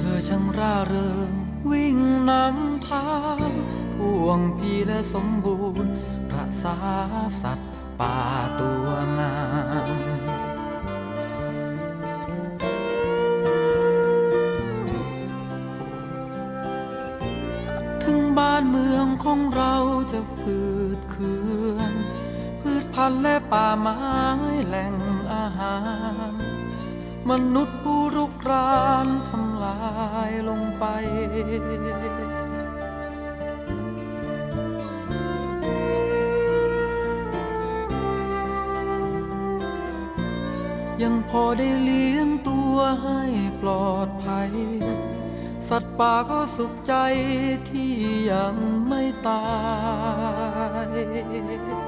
เธอช่างร่าเริงวิ่งนำทางพ่วงพีและสมบูรณ์รักษาสัตว์ป่าตัวงามถึงบ้านเมืองของเราจะฝืดเคืองพืชพันธุ์และป่าไม้แหล่งอาหาร มนุษย์ผู้รุกราน ไปยังพอได้เลี้ยงตัวให้ปลอดภัย สัตว์ป่าก็สุขใจที่ยังไม่ตาย